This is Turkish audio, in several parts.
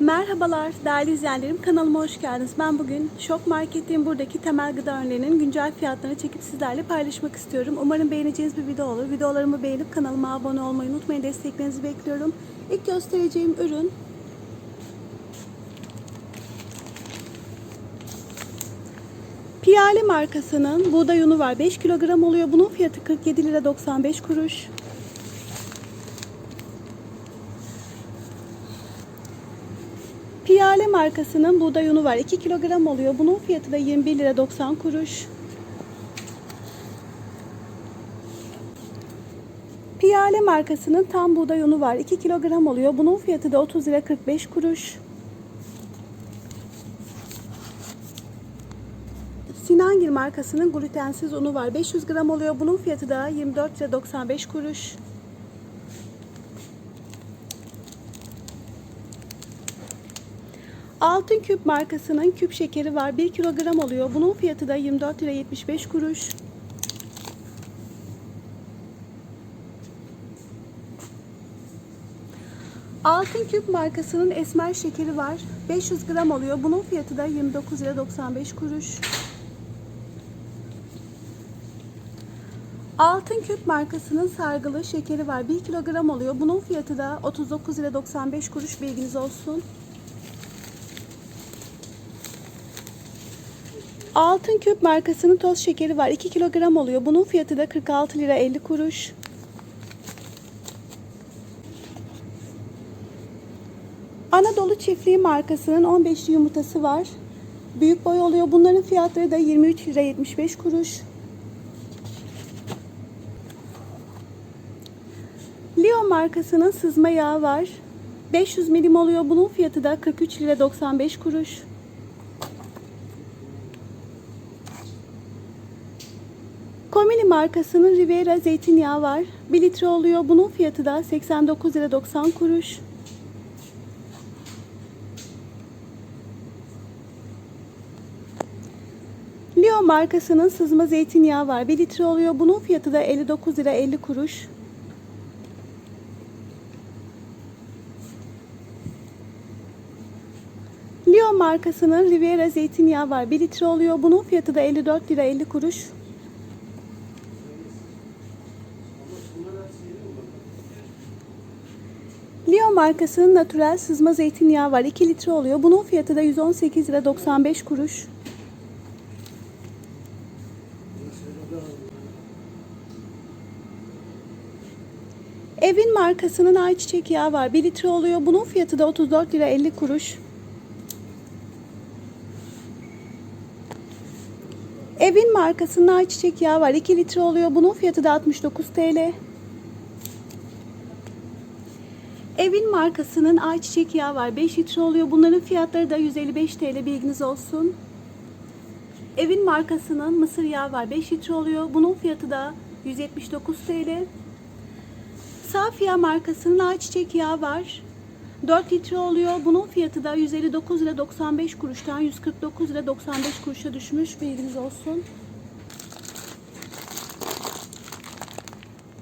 Merhabalar değerli izleyenlerim kanalıma hoş geldiniz. Ben bugün Şok Market'in buradaki temel gıda ürünlerinin güncel fiyatlarını çekip sizlerle paylaşmak istiyorum. Umarım beğeneceğiniz bir video olur. Videolarımı beğenip kanalıma abone olmayı unutmayın. Desteklerinizi bekliyorum. İlk göstereceğim ürün Piyale markasının buğday unu var. 5 kilogram oluyor. Bunun fiyatı 47 lira 95 kuruş. Piyale markasının buğday unu var. 2 kilogram oluyor. Bunun fiyatı da 21 lira 90 kuruş. Piyale markasının tam buğday unu var. 2 kilogram oluyor. Bunun fiyatı da 30 lira 45 kuruş. Sinangil markasının glutensiz unu var. 500 gram oluyor. Bunun fiyatı da 24 lira 95 kuruş. Altın Küp markasının küp şekeri var. 1 kilogram oluyor. Bunun fiyatı da 24 lira 75 kuruş. Altın Küp markasının esmer şekeri var. 500 gram oluyor. Bunun fiyatı da 29 lira 95 kuruş. Altın Küp markasının sargılı şekeri var. 1 kilogram oluyor. Bunun fiyatı da 39 lira 95 kuruş. Bilginiz olsun. Altın Küp markasının toz şekeri var. 2 kilogram oluyor. Bunun fiyatı da 46 lira 50 kuruş. Anadolu Çiftliği markasının 15'li yumurtası var. Büyük boy oluyor. Bunların fiyatları da 23 lira 75 kuruş. Leo markasının sızma yağı var. 500 milim oluyor. Bunun fiyatı da 43 lira 95 kuruş. Markasının Rivera zeytinyağı var. 1 litre oluyor. Bunun fiyatı da 89 lira 90 kuruş. Leo markasının sızma zeytinyağı var. 1 litre oluyor. Bunun fiyatı da 59 lira 50 kuruş. Leo markasının Riviera zeytinyağı var. 1 litre oluyor. Bunun fiyatı da 54 lira 50 kuruş. Leo markasının natürel sızma zeytinyağı var. 2 litre oluyor. Bunun fiyatı da 118 lira 95 kuruş. Evin markasının ayçiçek yağı var. 1 litre oluyor. Bunun fiyatı da 34 lira 50 kuruş. Evin markasının ayçiçek yağı var. 2 litre oluyor. Bunun fiyatı da 69 TL. Evin markasının ayçiçek yağı var. 5 litre oluyor. Bunların fiyatları da 155 TL bilginiz olsun. Evin markasının mısır yağı var. 5 litre oluyor. Bunun fiyatı da 179 TL. Safia markasının ayçiçek yağı var. 4 litre oluyor. Bunun fiyatı da 159 lira 95 kuruştan 149 lira 95 kuruşa düşmüş. Bilginiz olsun.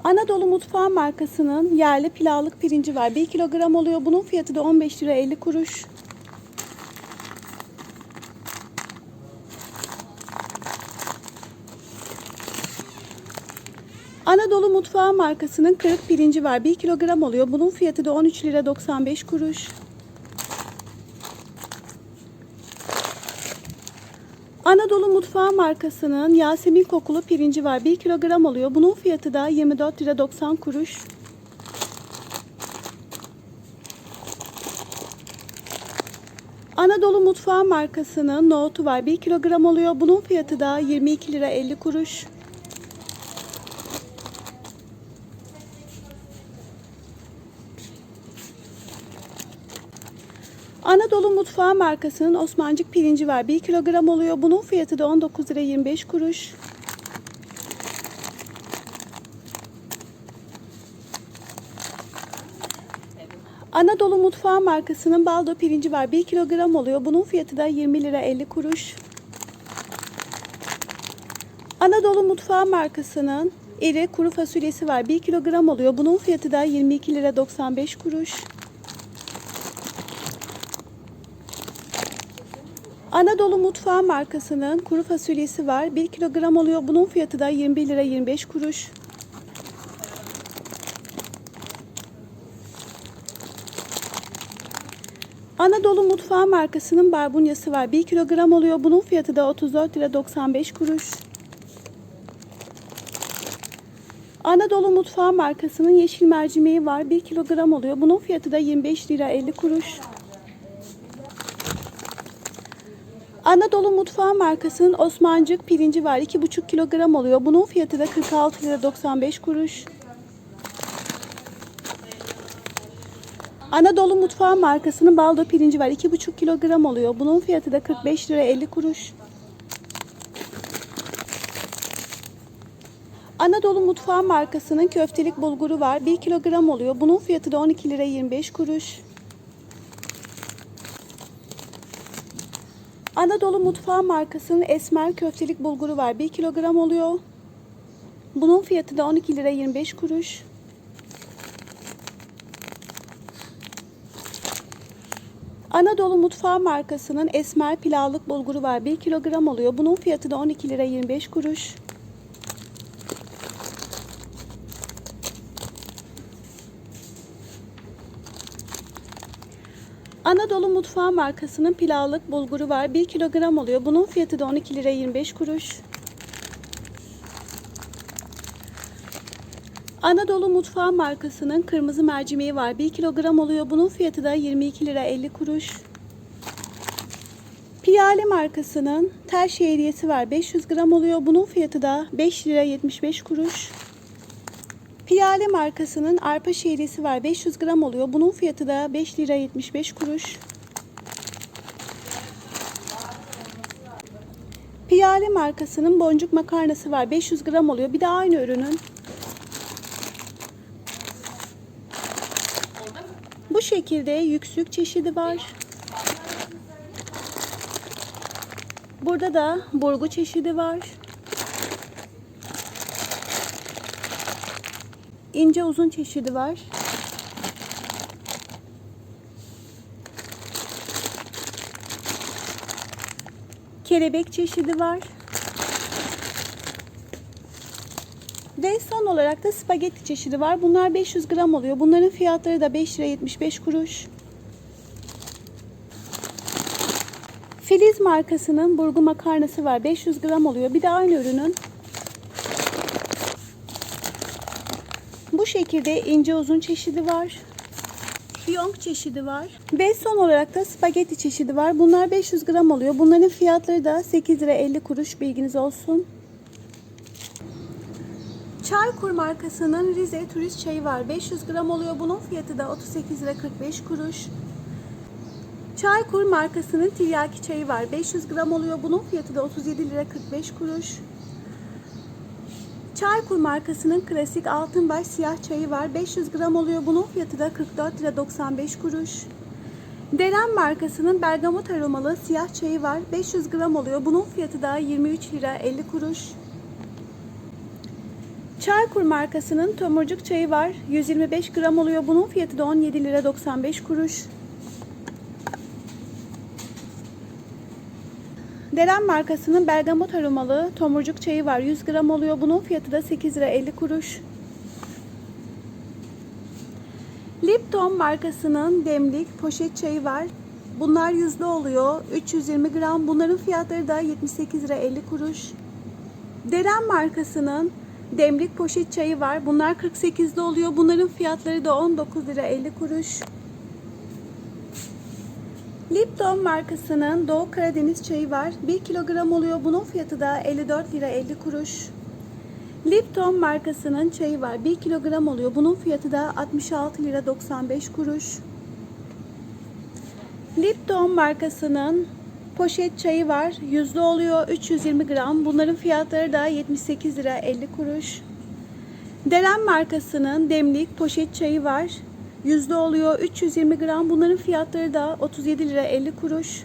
Anadolu Mutfağı markasının yerli pilavlık pirinci var. 1 kilogram oluyor. Bunun fiyatı da 15 lira 50 kuruş. Anadolu Mutfağı markasının kırık pirinci var. 1 kilogram oluyor. Bunun fiyatı da 13 lira 95 kuruş. Anadolu Mutfağı markasının Yasemin kokulu pirinci var. 1 kilogram oluyor. Bunun fiyatı da 24 lira 90 kuruş. Anadolu Mutfağı markasının nohutu var. 1 kilogram oluyor. Bunun fiyatı da 22 lira 50 kuruş. Anadolu Mutfağı markasının Osmancık pirinci var. 1 kilogram oluyor. Bunun fiyatı da 19 lira 25 kuruş. Anadolu Mutfağı markasının baldo pirinci var. 1 kilogram oluyor. Bunun fiyatı da 20 lira 50 kuruş. Anadolu Mutfağı markasının iri kuru fasulyesi var. 1 kilogram oluyor. Bunun fiyatı da 22 lira 95 kuruş. Anadolu Mutfağı markasının kuru fasulyesi var. 1 kilogram oluyor. Bunun fiyatı da 21 lira 25 kuruş. Anadolu Mutfağı markasının barbunyası var. 1 kilogram oluyor. Bunun fiyatı da 34 lira 95 kuruş. Anadolu Mutfağı markasının yeşil mercimeği var. 1 kilogram oluyor. Bunun fiyatı da 25 lira 50 kuruş. Anadolu Mutfağı markasının Osmancık pirinci var. 2,5 kilogram oluyor. Bunun fiyatı da 46 lira 95 kuruş. Anadolu Mutfağı markasının baldo pirinci var. 2,5 kilogram oluyor. Bunun fiyatı da 45 lira 50 kuruş. Anadolu Mutfağı markasının köftelik bulguru var. 1 kilogram oluyor. Bunun fiyatı da 12 lira 25 kuruş. Anadolu Mutfağı markasının esmer köftelik bulguru var. 1 kilogram oluyor. Bunun fiyatı da 12 lira 25 kuruş. Anadolu Mutfağı markasının esmer pilavlık bulguru var. 1 kilogram oluyor. Bunun fiyatı da 12 lira 25 kuruş. Anadolu Mutfağı markasının pilavlık bulguru var. 1 kilogram oluyor. Bunun fiyatı da 12 lira 25 kuruş. Anadolu Mutfağı markasının kırmızı mercimeği var. 1 kilogram oluyor. Bunun fiyatı da 22 lira 50 kuruş. Piyale markasının tel şehriyesi var. 500 gram oluyor. Bunun fiyatı da 5 lira 75 kuruş. Piyale markasının arpa şehriyesi var. 500 gram oluyor. Bunun fiyatı da 5 lira 75 kuruş. Piyale markasının boncuk makarnası var. 500 gram oluyor. Bir de aynı ürünün. Bu şekilde yüksük çeşidi var. Burada da burgu çeşidi var. İnce uzun çeşidi var. Kelebek çeşidi var. Ve son olarak da spagetti çeşidi var. Bunlar 500 gram oluyor. Bunların fiyatları da 5 lira 75 kuruş. Filiz markasının burgu makarnası var. 500 gram oluyor. Bir de aynı ürünün şekilde ince uzun çeşidi var. Fiyonk çeşidi var. Ve son olarak da spagetti çeşidi var. Bunlar 500 gram oluyor. Bunların fiyatları da 8 lira 50 kuruş bilginiz olsun. Çaykur markasının Rize turist çayı var. 500 gram oluyor. Bunun fiyatı da 38 lira 45 kuruş. Çaykur markasının tiryaki çayı var. 500 gram oluyor. Bunun fiyatı da 37 lira 45 kuruş. Çaykur markasının klasik altınbaş siyah çayı var. 500 gram oluyor. Bunun fiyatı da 44 lira 95 kuruş. Deren markasının bergamot aromalı siyah çayı var. 500 gram oluyor. Bunun fiyatı da 23 lira 50 kuruş. Çaykur markasının tomurcuk çayı var. 125 gram oluyor. Bunun fiyatı da 17 lira 95 kuruş. Deren markasının bergamot aromalı tomurcuk çayı var. 100 gram oluyor. Bunun fiyatı da 8 lira 50 kuruş. Lipton markasının demlik poşet çayı var. Bunlar yüzde oluyor. 320 gram. Bunların fiyatları da 78 lira 50 kuruş. Deren markasının demlik poşet çayı var. Bunlar 48'de oluyor. Bunların fiyatları da 19 lira 50 kuruş. Lipton markasının Doğu Karadeniz çayı var. 1 kilogram oluyor. Bunun fiyatı da 54 lira 50 kuruş. Lipton markasının çayı var. 1 kilogram oluyor. Bunun fiyatı da 66 lira 95 kuruş. Lipton markasının poşet çayı var. Yüzde oluyor 320 gram. Bunların fiyatları da 78 lira 50 kuruş. Deren markasının demlik poşet çayı var. Yüzde oluyor 320 gram. Bunların fiyatları da 37 lira 50 kuruş.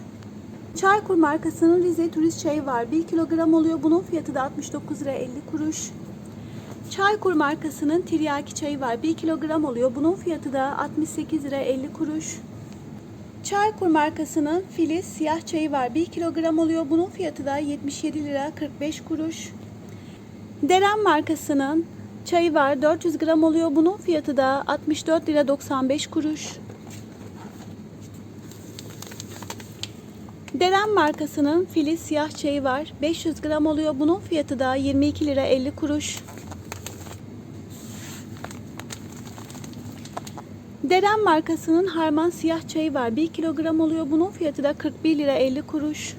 Çaykur markasının Rize turist çayı var. 1 kilogram oluyor. Bunun fiyatı da 69 lira 50 kuruş. Çaykur markasının tiryaki çayı var. 1 kilogram oluyor. Bunun fiyatı da 68 lira 50 kuruş. Çaykur markasının Filiz siyah çayı var. 1 kilogram oluyor. Bunun fiyatı da 77 lira 45 kuruş. Deren markasının çayı var. 400 gram oluyor. Bunun fiyatı da 64 lira 95 kuruş. Deren markasının Filiz siyah çayı var. 500 gram oluyor. Bunun fiyatı da 22 lira 50 kuruş. Deren markasının Harman siyah çayı var. 1 kilogram oluyor. Bunun fiyatı da 41 lira 50 kuruş.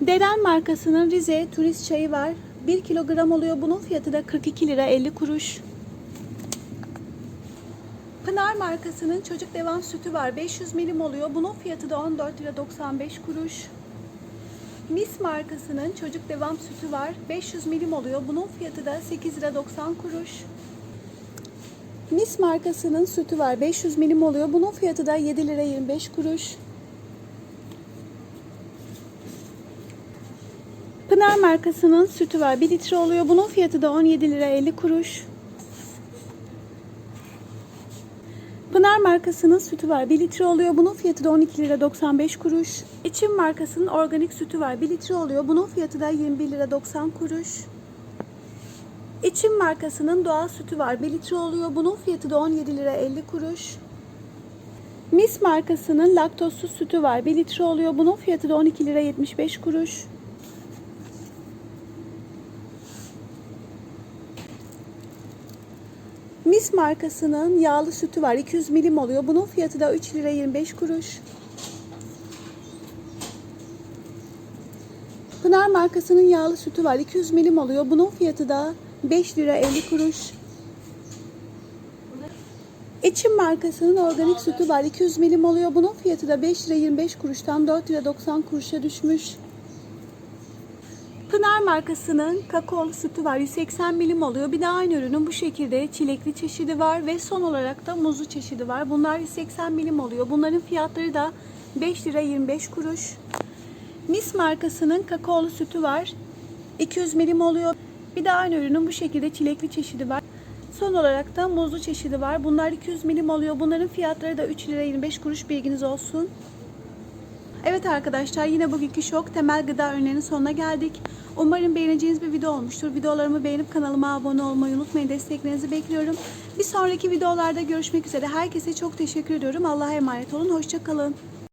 Deren markasının Rize turist çayı var. 1 kilogram oluyor. Bunun fiyatı da 42 lira 50 kuruş. Pınar markasının çocuk devam sütü var. 500 milim oluyor. Bunun fiyatı da 14 lira 95 kuruş. Mis markasının çocuk devam sütü var. 500 milim oluyor. Bunun fiyatı da 8 lira 90 kuruş. Mis markasının sütü var. 500 milim oluyor. Bunun fiyatı da 7 lira 25 kuruş. Pınar markasının sütü var. 1 litre oluyor. Bunun fiyatı da 17 lira 50 kuruş. Pınar markasının sütü var. 1 litre oluyor. Bunun fiyatı da 12 lira 95 kuruş. İçim markasının organik sütü var. 1 litre oluyor. Bunun fiyatı da 21 lira 90 kuruş. İçim markasının doğal sütü var. 1 litre oluyor. Bunun fiyatı da 17 lira 50 kuruş. Mis markasının laktozsuz sütü var. 1 litre oluyor. Bunun fiyatı da 12 lira 75 kuruş. Mis markasının yağlı sütü var. 200 milim oluyor. Bunun fiyatı da 3 lira 25 kuruş. Pınar markasının yağlı sütü var. 200 milim oluyor. Bunun fiyatı da 5 lira 50 kuruş. İçim markasının organik sütü var. 200 milim oluyor. Bunun fiyatı da 5 lira 25 kuruştan 4 lira 90 kuruşa düşmüş. Pınar markasının kakaolu sütü var. 180 milim oluyor. Bir de aynı ürünün bu şekilde çilekli çeşidi var ve son olarak da muzlu çeşidi var. Bunlar 180 milim oluyor. Bunların fiyatları da 5 lira 25 kuruş. Mis markasının kakaolu sütü var. 200 milim oluyor. Bir de aynı ürünün bu şekilde çilekli çeşidi var. Son olarak da muzlu çeşidi var. Bunlar 200 milim oluyor. Bunların fiyatları da 3 lira 25 kuruş bilginiz olsun. Evet arkadaşlar yine bugünkü şok temel gıda ürünlerinin sonuna geldik. Umarım beğeneceğiniz bir video olmuştur. Videolarımı beğenip kanalıma abone olmayı unutmayın. Desteklerinizi bekliyorum. Bir sonraki videolarda görüşmek üzere. Herkese çok teşekkür ediyorum. Allah'a emanet olun. Hoşçakalın.